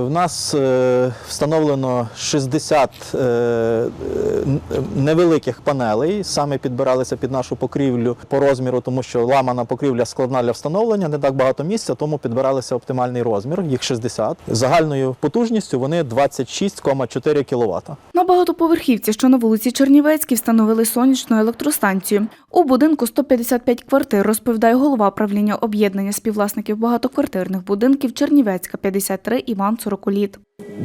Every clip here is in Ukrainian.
В нас е, встановлено 60 е, е, невеликих панелей. Саме підбиралися під нашу покрівлю по розміру, тому що ламана покрівля складна для встановлення, не так багато місця, тому підбиралися оптимальний розмір, їх 60. Загальною потужністю вони 26,4 кВт. Багатоповерхівці, що на вулиці Чернівецькій, встановили сонячну електростанцію. У будинку 155 квартир, розповідає голова правління об'єднання співвласників багатоквартирних будинків Чернівецька 53 Іван Сорокуліт.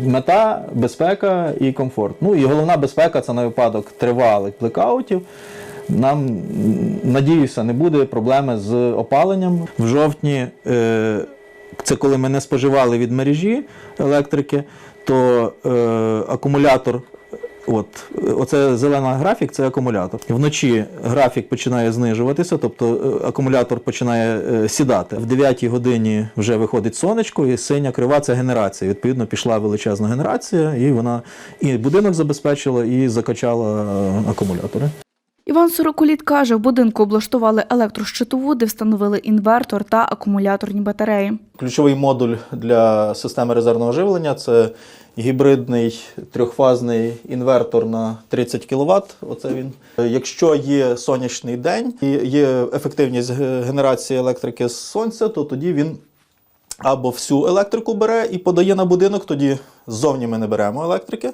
Мета безпека і комфорт. Ну і головна безпека це на випадок тривалих блекаутів. Нам надіюся, не буде проблеми з опаленням. В жовтні е, це коли ми не споживали від мережі електрики, то е, акумулятор. От, оце зелена графік, це акумулятор. Вночі графік починає знижуватися, тобто е, акумулятор починає е, сідати. В 9 годині вже виходить сонечко, і синя крива це генерація. Відповідно, пішла величезна генерація, і вона і будинок забезпечила, і закачала е, акумулятори. Іван Сорокуліт каже, в будинку облаштували електрощитову, де встановили інвертор та акумуляторні батареї. Ключовий модуль для системи резервного живлення це гібридний трьохфазний інвертор на 30 кВт. Оце він. Якщо є сонячний день і є ефективність генерації електрики з сонця, то тоді він або всю електрику бере і подає на будинок, тоді ззовні ми не беремо електрики,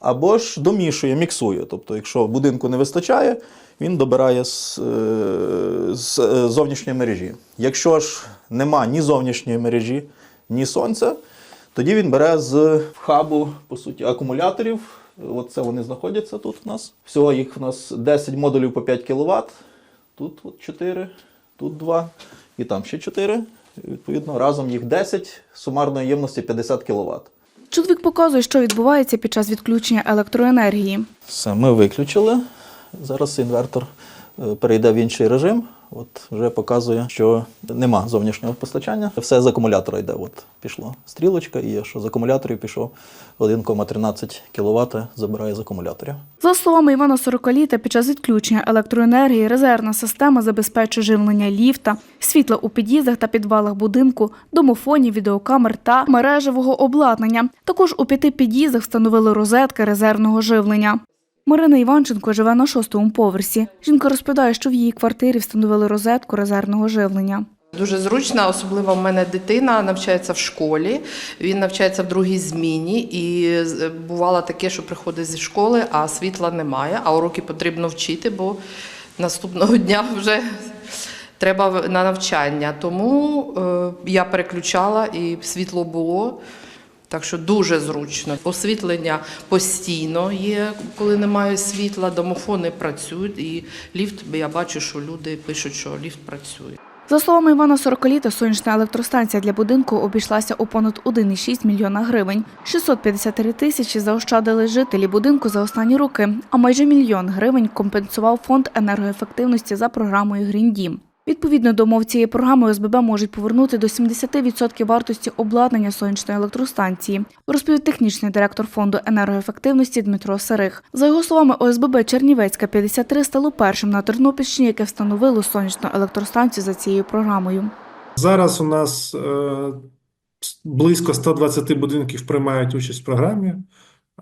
або ж домішує, міксує. Тобто, якщо будинку не вистачає, він добирає з, е, з е, зовнішньої мережі. Якщо ж нема ні зовнішньої мережі, ні сонця, тоді він бере з хабу, по суті, акумуляторів. От це вони знаходяться тут у нас. Всього їх у нас 10 модулів по 5 кВт. Тут от 4, тут 2 і там ще 4. Відповідно, разом їх 10, сумарної ємності 50 кВт. Чоловік показує, що відбувається під час відключення електроенергії. Все, ми виключили. Зараз інвертор е, перейде в інший режим. От вже показує, що нема зовнішнього постачання. Все з акумулятора йде. От пішло стрілочка, і є, що з акумуляторів пішов 1,13 кВт забирає з акумуляторів. За словами Івана Сорокаліта, під час відключення електроенергії резервна система забезпечує живлення ліфта, світла у під'їздах та підвалах будинку, домофонів, відеокамер та мережевого обладнання. Також у п'яти під'їздах встановили розетки резервного живлення. Марина Іванченко живе на шостому поверсі. Жінка розповідає, що в її квартирі встановили розетку резервного живлення. Дуже зручно, особливо в мене дитина навчається в школі. Він навчається в другій зміні, і бувало таке, що приходить зі школи, а світла немає, а уроки потрібно вчити, бо наступного дня вже треба на навчання. Тому е, я переключала і світло було. Так що дуже зручно. Освітлення постійно є, коли немає світла, домофони працюють, і ліфт, я бачу, що люди пишуть, що ліфт працює. За словами Івана Сорокаліта, сонячна електростанція для будинку обійшлася у понад 1,6 мільйона гривень. 653 тисячі заощадили жителі будинку за останні роки, а майже мільйон гривень компенсував фонд енергоефективності за програмою «Грін Дім». Відповідно до умов цієї програми ОСББ можуть повернути до 70% вартості обладнання сонячної електростанції, розповів технічний директор фонду енергоефективності Дмитро Сирих. За його словами, ОСББ Чернівецька 53 стало першим на Тернопільщині, яке встановило сонячну електростанцію за цією програмою. Зараз у нас е, близько 120 будинків приймають участь в програмі.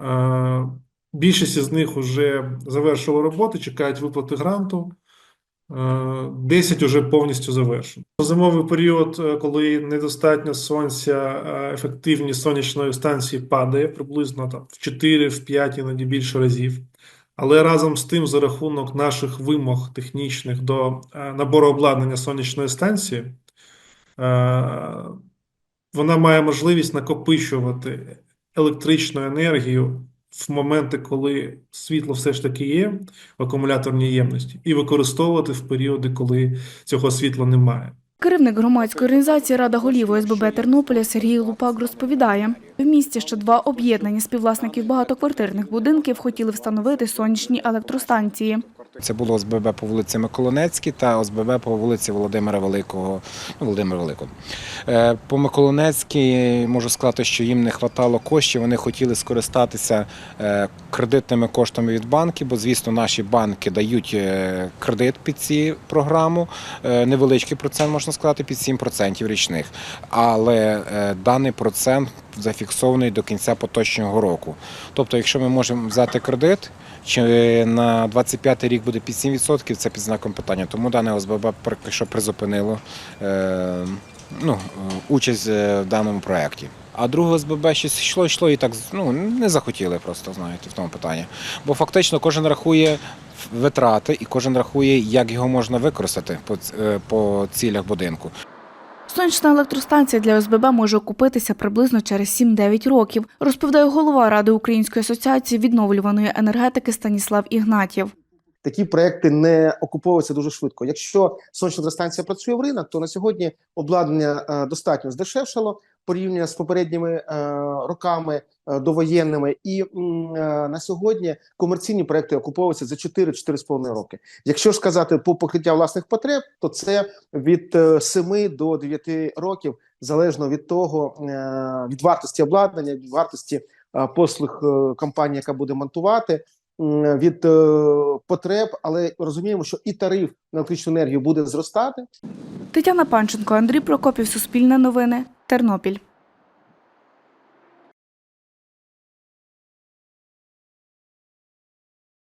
Е, більшість із них вже завершили роботи, чекають виплати гранту. Е, 10 вже повністю завершено. Зимовий період, е, коли недостатньо сонця, е, ефективність сонячної станції падає приблизно там, в 4, в 5, іноді більше разів. Але разом з тим, за рахунок наших вимог технічних до е, набору обладнання сонячної станції, Е, вона має можливість накопичувати електричну енергію в моменти, коли світло все ж таки є в акумуляторній ємності, і використовувати в періоди, коли цього світла немає. Керівник громадської організації Рада голів ОСББ Тернополя Сергій Лупак розповідає, в місті ще два об'єднання співвласників багатоквартирних будинків хотіли встановити сонячні електростанції. Це було ОСББ по вулиці Миколинецькій та ОСББ по вулиці Володимира Великого. Ну, Володимира Великого. Е, По Миколинецькій можу сказати, що їм не вистачало коштів. Вони хотіли скористатися е, кредитними коштами від банків, бо, звісно, наші банки дають е, кредит під ці програму. Невеличкий процент, можна сказати, під 7% річних. Але даний процент зафіксований до кінця поточного року. Тобто, якщо ми можемо взяти кредит, чи на 25 рік буде під 7%, це під знаком питання. Тому дане ОСББ що призупинило е, ну, е, участь е, в даному проєкті. А друге ОСББ щось йшло, йшло і так ну, не захотіли просто, знаєте, в тому питанні. Бо фактично кожен рахує витрати і кожен рахує, як його можна використати по, е, по цілях будинку. Сонячна електростанція для ОСББ може окупитися приблизно через 7-9 років, розповідає голова Ради Української асоціації відновлюваної енергетики Станіслав Ігнатів. такі проекти не окуповуються дуже швидко. Якщо сонячна електростанція працює в ринок, то на сьогодні обладнання е, достатньо здешевшало порівняно з попередніми е, роками е, довоєнними, і е, на сьогодні комерційні проекти окуповуються за 4-4,5 роки. Якщо ж сказати по покриття власних потреб, то це від е, 7 до 9 років, залежно від того, від вартості обладнання, від вартості послуг компанії, яка буде монтувати від потреб, але розуміємо, що і тариф на електричну енергію буде зростати. Тетяна Панченко, Андрій Прокопів, Суспільне новини, Тернопіль.